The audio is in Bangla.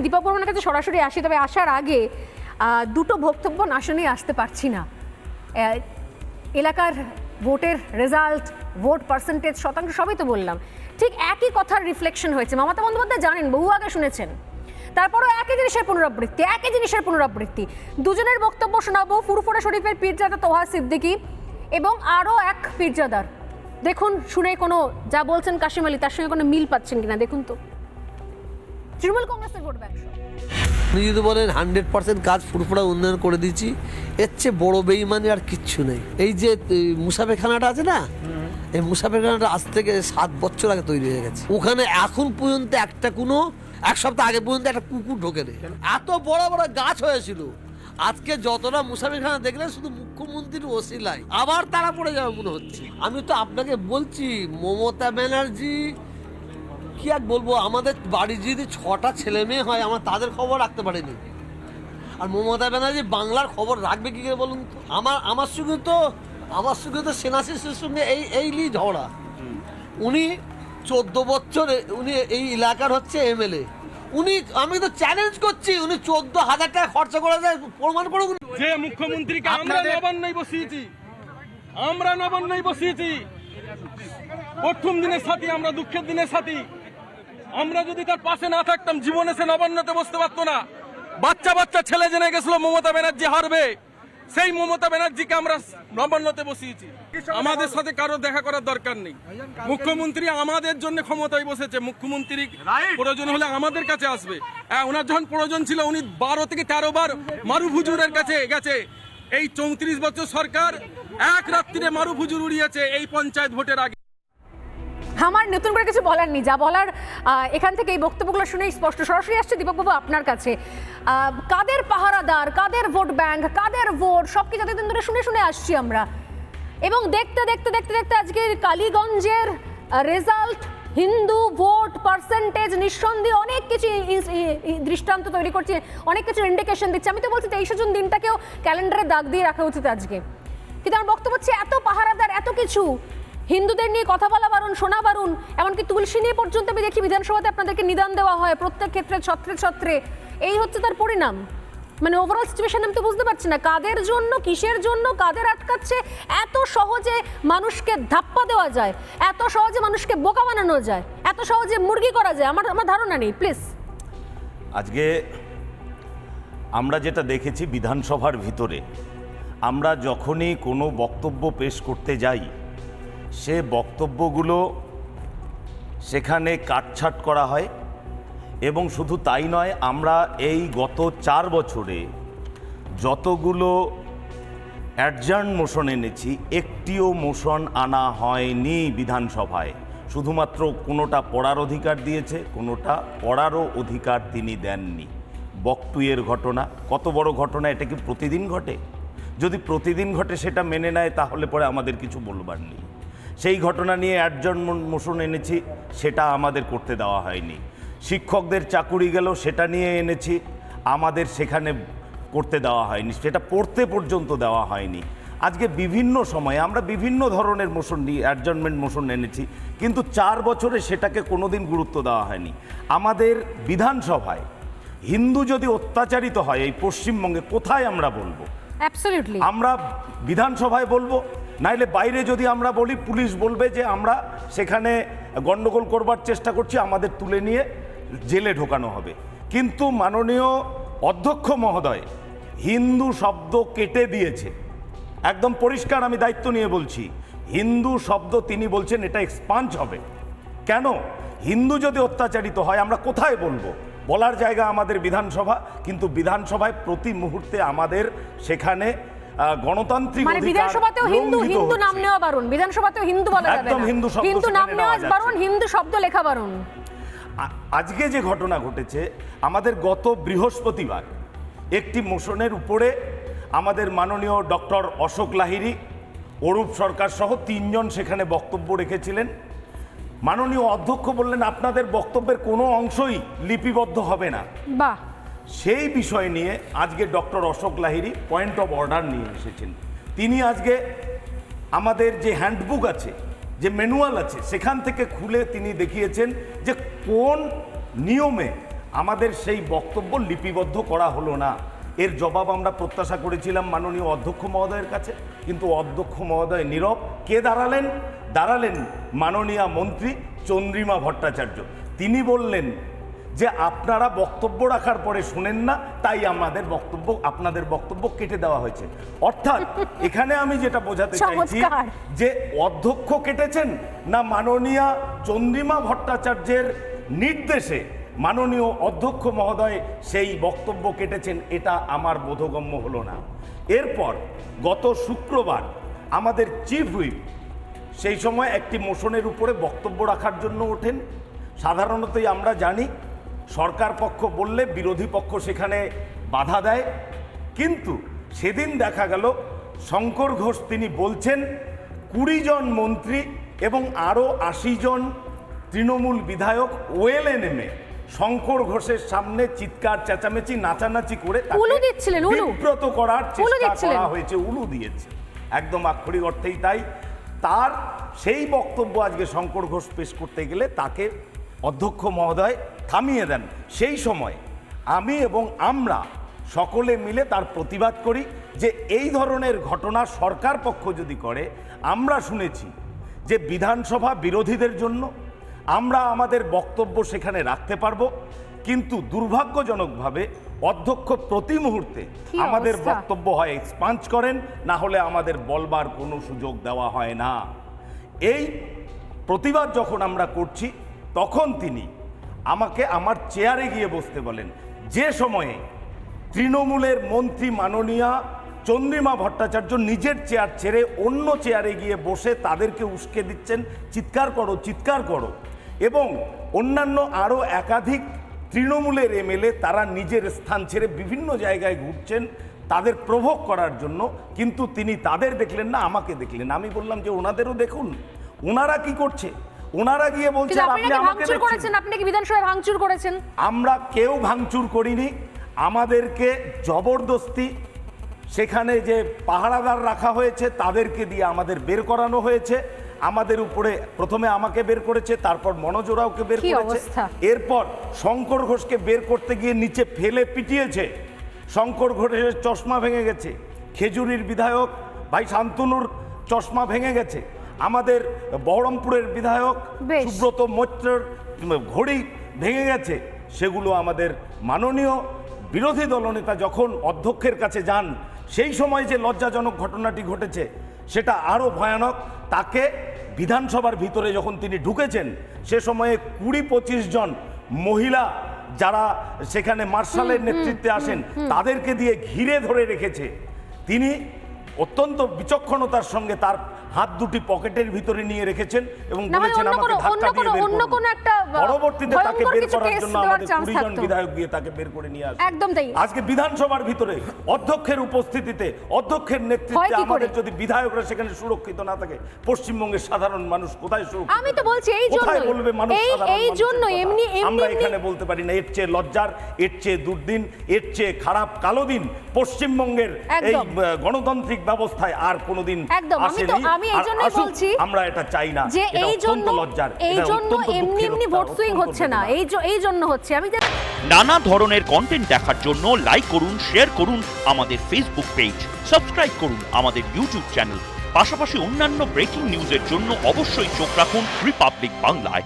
আমি দীপক বর্মনের কাছে সরাসরি আসি, তবে আসার আগে দুটো বক্তব্য না শুনেই আসতে পারছি না। এলাকার ভোটের রেজাল্ট ভোট পার্সেন্টেজ শতাংশ সবই তো বললাম। ঠিক একই কথার রিফ্লেকশন হয়েছে। মমতা বন্দ্যোপাধ্যায় জানেন, বহু আগে শুনেছেন। তারপরও একই জিনিসের পুনরাবৃত্তি, একই জিনিসের পুনরাবৃত্তি। দুজনের বক্তব্য শোনাবো ফুরফুরা শরীফের পীরজাদা তোহা সিদ্দিকী এবং আরও এক পীরজাদার। দেখুন, শুনে কোনো, যা বলছেন কাশিম আলী, তার সঙ্গে কোনো মিল পাচ্ছেন কিনা, দেখুন তো। তৃণমূল কংগ্রেসের ভোট ব্যাংক উনি যদি বলেন হান্ড্রেড পার্সেন্ট কাজ ফুরফুরা উন্নয়ন করে দিচ্ছি এর চেয়ে বড় বেইমানি আর কিচ্ছু নেই। এই যে এই, মুসাফেরখানাটা আছে না? এই মুসাফেরখানাটা আজ থেকে সাত বছর আগে তৈরি হয়ে গেছে। ওখানে এখন পর্যন্ত একটা কোনো এক সপ্তাহ আগে পর্যন্ত একটা কুকুর ঢোকে নেই এত বড় বড় গাছ হয়েছিল। আজকে যতটা মুসাফিরখানা দেখলেন শুধু মুখ্যমন্ত্রীর ওসিলাই। আবার তারা পড়ে যাবে মনে হচ্ছে। আমি তো আপনাকে বলছি মমতা ব্যানার্জি কি আর বলব? আমাদের বাড়ির যদি ছটা ছেলে মেয়ে হয় আমার তাদের খবর রাখতে পারেনি। আর মমতা ব্যানার্জি বাংলার খবর রাখবে কি করে বলুন তো? আমার আমার সঙ্গে তো আমার সঙ্গে তো সেনাশিসের সঙ্গে এই এই লি ঝগড়া। উনি চোদ্দ বছর উনি এই এলাকার হচ্ছে এমএলএ। উনি আমি তো চ্যালেঞ্জ করছি উনি চোদ্দ হাজার টাকা খরচা করে দেয় প্রমাণ করুন যে মুখ্যমন্ত্রীকে আমরা নবান্নই বসিয়েছি আমরা নবান্নই বসিয়েছি। প্রথম দিনের সাথী আমরা দুঃখের দিনের সাথী। আমরা যদি তার পাশে না থাকতাম জীবনে সে নবান্নতে বসতে পারতো না। বাচ্চা বাচ্চা ছেলে জেনে গেছিল মমতা ব্যানার্জি হারবে। সেই মমতা ব্যানার্জিকে আমরা নবান্নতে বসিয়েছি। আমাদের সাথে কারও দেখা করার দরকার নেই। মুখ্যমন্ত্রী আমাদের জন্য ক্ষমতায় বসেছে। মুখ্যমন্ত্রী প্রয়োজন হলে আমাদের কাছে আসবে। হ্যাঁ, ওনার যখন প্রয়োজন ছিল উনি বারো থেকে তেরো বার মারুভুজুরের কাছে গেছে। এই চৌত্রিশ বছর সরকার এক রাত্রিরে মারুভুজুর উড়িয়েছে এই পঞ্চায়েত ভোটের আগে। আমার নতুন করে কিছু বলার নেই, যা বলার এখান থেকে এই বক্তব্যগুলো শুনেই স্পষ্ট। সরাসরি আসছে দীপকবাবু আপনার কাছে। কাদের পাহারাদার, কাদের ভোট ব্যাংক, কাদের ভোট, সব কিছু এতদিন ধরে শুনে শুনে আসছি আমরা। এবং দেখতে দেখতে দেখতে দেখতে আজকের কালীগঞ্জের রেজাল্ট হিন্দু ভোট পার্সেন্টেজ নিঃসন্দেহে অনেক কিছু দৃষ্টান্ত তৈরি করছে, অনেক কিছু ইন্ডিকেশন দিচ্ছে। আমি তো বলছি তেইশে জুন দিনটাকেও ক্যালেন্ডারে দাগ দিয়ে রাখা উচিত আজকে। কিন্তু আমার বক্তব্য হচ্ছে এত পাহারাদার, এত কিছু হিন্দুদের নিয়ে কথা বলা বারণ, শোনা বারণ, এমনকি তুলসী নিয়ে পর্যন্ত আমি দেখি বিধানসভাতে আপনাদেরকে নিদান দেওয়া হয়, প্রত্যেক ক্ষেত্রে, ছত্রে ছত্রে। এই হচ্ছে তার পরিণাম। মানে ওভারঅল সিচুয়েশন আমি তো বুঝতে পারছি না। কাদের জন্য, কিসের জন্য, কাদের আটকাচ্ছে, এত সহজে মানুষকে ধাপ্পা দেওয়া যায়, এত সহজে মানুষকে বোকা বানানো যায়, এত সহজে মুরগি করা যায়। আমার আমার ধারণা নেই প্লিজ আজকে আমরা যেটা দেখেছি বিধানসভার ভিতরে, আমরা যখনই কোনো বক্তব্য পেশ করতে যাই সে বক্তব্যগুলো সেখানে কাটছাট করা হয় এবং শুধু তাই নয়, আমরা এই গত চার বছরে যতগুলো অ্যাডজার্ন মোশন এনেছি, একটিও মোশন আনা হয়নি বিধানসভায়। শুধুমাত্র কোনোটা পড়ার অধিকার দিয়েছে, কোনোটা পড়ারও অধিকার তিনি দেননি। বকটুয়ের ঘটনা, কত বড় ঘটনা, এটা কি প্রতিদিন ঘটে? যদি প্রতিদিন ঘটে সেটা মেনে নেয়, তাহলে পরে আমাদের কিছু বলবার নেই। সেই ঘটনা নিয়ে অ্যাডজার্ন মোশন এনেছি সেটা আমাদের করতে দেওয়া হয়নি। শিক্ষকদের চাকুরি গেল সেটা নিয়ে এনেছি আমাদের সেখানে করতে দেওয়া হয়নি সেটা পড়তে পর্যন্ত দেওয়া হয়নি। আজকে বিভিন্ন সময়ে আমরা বিভিন্ন ধরনের মোশন নিয়ে অ্যাডজনমেন্ট মোশন এনেছি কিন্তু চার বছরে সেটাকে কোনোদিন গুরুত্ব দেওয়া হয়নি। আমাদের বিধানসভায় হিন্দু যদি অত্যাচারিত হয় এই পশ্চিমবঙ্গে কোথায় আমরা বলব? অ্যাবসলিউটলি আমরা বিধানসভায় বলব নাইলে বাইরে যদি আমরা বলি, পুলিশ বলবে যে আমরা সেখানে গন্ডগোল করবার চেষ্টা করছি, আমাদের তুলে নিয়ে জেলে ঢোকানো হবে। কিন্তু মাননীয় অধ্যক্ষ মহোদয়, হিন্দু শব্দ কেটে দিয়েছে। একদম পরিষ্কার আমি দায়িত্ব নিয়ে বলছি, হিন্দু শব্দ তিনি বলছেন এটা এক্সপাঞ্জ হবে। কেন? হিন্দু যদি অত্যাচারিত হয়, আমরা কোথায় বলব? বলার জায়গা আমাদের বিধানসভা, কিন্তু বিধানসভায় প্রতি মুহূর্তে আমাদের সেখানে গণতান্ত্রিক মানে বিধানসভাতেও হিন্দু হিন্দু নাম নেওয়া বারণ বিধানসভাতেও হিন্দু বলা যাবে একদম হিন্দু শব্দ হিন্দু নাম নেওয়া নেওয়া বারণ হিন্দু শব্দ লেখা বারণ আজকে যে ঘটনা ঘটেছে আমাদের গত বৃহস্পতিবার একটি মোশনের উপরে আমাদের মাননীয় ডক্টর অশোক লাহিরি অরূপ সরকার সহ তিনজন সেখানে বক্তব্য রেখেছিলেন। মাননীয় অধ্যক্ষ বললেন আপনাদের বক্তব্যের কোনো অংশই লিপিবদ্ধ হবে না। বাহ। সেই বিষয় নিয়ে আজকে doctor Ashok Lahiri point of order নিয়ে এসেছেন। তিনি আজকে আমাদের যে হ্যান্ডবুক আছে, যে ম্যানুয়াল আছে, সেখান থেকে খুলে তিনি দেখিয়েছেন যে কোন নিয়মে আমাদের সেই বক্তব্য লিপিবদ্ধ করা হলো না। এর জবাব আমরা প্রত্যাশা করেছিলাম মাননীয় অধ্যক্ষ মহোদয়ের কাছে, কিন্তু অধ্যক্ষ মহোদয় নীরব। কে দাঁড়ালেন? দাঁড়ালেন মাননীয় মন্ত্রী চন্দ্রিমা ভট্টাচার্য। তিনি বললেন যে আপনারা বক্তব্য রাখার পরে শুনেন না তাই আমাদের বক্তব্য আপনাদের বক্তব্য কেটে দেওয়া হয়েছে। অর্থাৎ এখানে আমি যেটা বোঝাতে চাইছি যে অধ্যক্ষ কেটেছেন না মাননীয়া চন্দ্রিমা ভট্টাচার্যের নির্দেশে মাননীয় অধ্যক্ষ মহোদয় সেই বক্তব্য কেটেছেন এটা আমার বোধগম্য হলো না। এরপর গত শুক্রবার আমাদের চিফ হুইপ সেই সময় একটি মোশনের উপরে বক্তব্য রাখার জন্য ওঠেন। সাধারণতই আমরা জানি সরকার পক্ষ বললে বিরোধী পক্ষ সেখানে বাধা দেয় কিন্তু সেদিন দেখা গেল শঙ্কর ঘোষ তিনি বলছেন কুড়ি জন মন্ত্রী এবং আরও আশি জন তৃণমূল বিধায়ক ওয়েলে নেমে শঙ্কর ঘোষের সামনে চিৎকার চেঁচামেচি নাচানাচি করে উলু দিচ্ছিলেন, উলু। বিব্রত করার চেষ্টা। করা হয়েছে উলু দিয়েছে একদম আক্ষরিক অর্থেই তাই তার সেই বক্তব্য আজকে শঙ্কর ঘোষ পেশ করতে গেলে তাকে অধ্যক্ষ মহোদয় থামিয়ে দেন। সেই সময় আমি এবং আমরা সকলে মিলে তার প্রতিবাদ করি যে এই ধরনের ঘটনা সরকার পক্ষ যদি করে আমরা শুনেছি যে বিধানসভা বিরোধীদের জন্য আমরা আমাদের বক্তব্য সেখানে রাখতে পারব কিন্তু দুর্ভাগ্যজনকভাবে অধ্যক্ষ প্রতি মুহূর্তে আমাদের বক্তব্য হয় এক্সপাঞ্চ করেন না হলে আমাদের বলবার কোনো সুযোগ দেওয়া হয় না। এই প্রতিবাদ যখন আমরা করছি তখন তিনি আমাকে আমার চেয়ারে গিয়ে বসতে বলেন। যে সময়ে তৃণমূলের মন্ত্রী মাননীয়া চন্দ্রিমা ভট্টাচার্য নিজের চেয়ার ছেড়ে অন্য চেয়ারে গিয়ে বসে তাদেরকে উস্কে দিচ্ছেন, চিৎকার করো চিৎকার করো। এবং অন্যান্য আরও একাধিক তৃণমূলের এমএলএ তারা নিজের স্থান ছেড়ে বিভিন্ন জায়গায় ঘুরছেন, তাদের প্রভোগ করার জন্য। কিন্তু তিনি তাদের দেখলেন না, আমাকে দেখলেন আমি বললাম যে, ওনাদেরও দেখুন। ওনারা কি করছে? ওনারা গিয়ে বলছেন আপনি আমাকে ভাঙচুর করেছেন আপনি নাকি বিধানসভায় ভাঙচুর করেছেন? আমরা কেউ ভাঙচুর করিনি। আমাদেরকে জবরদস্তি সেখানে যে পাহারাদার রাখা হয়েছে তাদেরকে দিয়ে আমাদের বের করানো হয়েছে। আমাদের উপরে প্রথমে আমাকে বের করেছে তারপর মনোজোরাওকে বের কি করেছে। এরপর শঙ্কর ঘোষকে বের করতে গিয়ে নিচে ফেলে পিটিয়েছে। শঙ্কর ঘোষের চশমা ভেঙে গেছে। খেজুরির বিধায়ক ভাই শান্তনুর চশমা ভেঙে গেছে। আমাদের বহরমপুরের বিধায়ক। সুব্রত মৈত্রের ঘড়ি ভেঙে গেছে সেগুলো আমাদের মাননীয় বিরোধী দলনেতা যখন অধ্যক্ষের কাছে যান সেই সময় যে লজ্জাজনক ঘটনাটি ঘটেছে সেটা আরও ভয়ানক। তাকে বিধানসভার ভিতরে যখন তিনি ঢুকেছেন সে সময়ে কুড়ি পঁচিশ জন মহিলা যারা সেখানে মার্শালের নেতৃত্বে আসেন তাদেরকে দিয়ে ঘিরে ধরে রেখেছে। তিনি অত্যন্ত বিচক্ষণতার সঙ্গে তার হাত দুটি পকেটের ভিতরে নিয়ে রেখেছেন এবং বলেছেন আমাকে ধাক্কা দিয়ে বের অন্য। কোনো একটা, পরবর্তীতে তাকে বের করার জন্য আমাদের chance কুড়ি জন বিধায়ক গিয়ে তাকে বের করে নিয়ে আসে একদম তাই। আজকে বিধানসভার ভিতরে অধ্যক্ষের উপস্থিতিতে অধ্যক্ষের নেতৃত্বে আমাদের যদি বিধায়করা সেখানে সুরক্ষিত না থাকে পশ্চিমবঙ্গের সাধারণ মানুষ কোথায় সুরক্ষিত আমি তো বলছি এই কোথায় বলবে মানুষ এই- কথা? এমনি- এমনি- আমরা এখানে বলতে পারি না এর চেয়ে লজ্জার এর চেয়ে দুর্দিন এর চেয়ে খারাপ কালো দিন পশ্চিমবঙ্গের এই গণতান্ত্রিক ব্যবস্থায় আর কোনোদিন আসেনি। আমি এই জন্যই বলছি আমরা এটা চাই না। যে এই জন্য লজ্জার এই জন্য এমনি এমনি ভোট সুইং হচ্ছে না। এই এই জন্য হচ্ছে। আমি নানা ধরনের কন্টেন্ট দেখার জন্য লাইক করুন শেয়ার করুন আমাদের ফেসবুক পেজ সাবস্ক্রাইব করুন আমাদের ইউটিউব চ্যানেল পাশাপাশি অন্যান্য ব্রেকিং নিউজের জন্য অবশ্যই চোখ রাখুন রিপাবলিক বাংলায়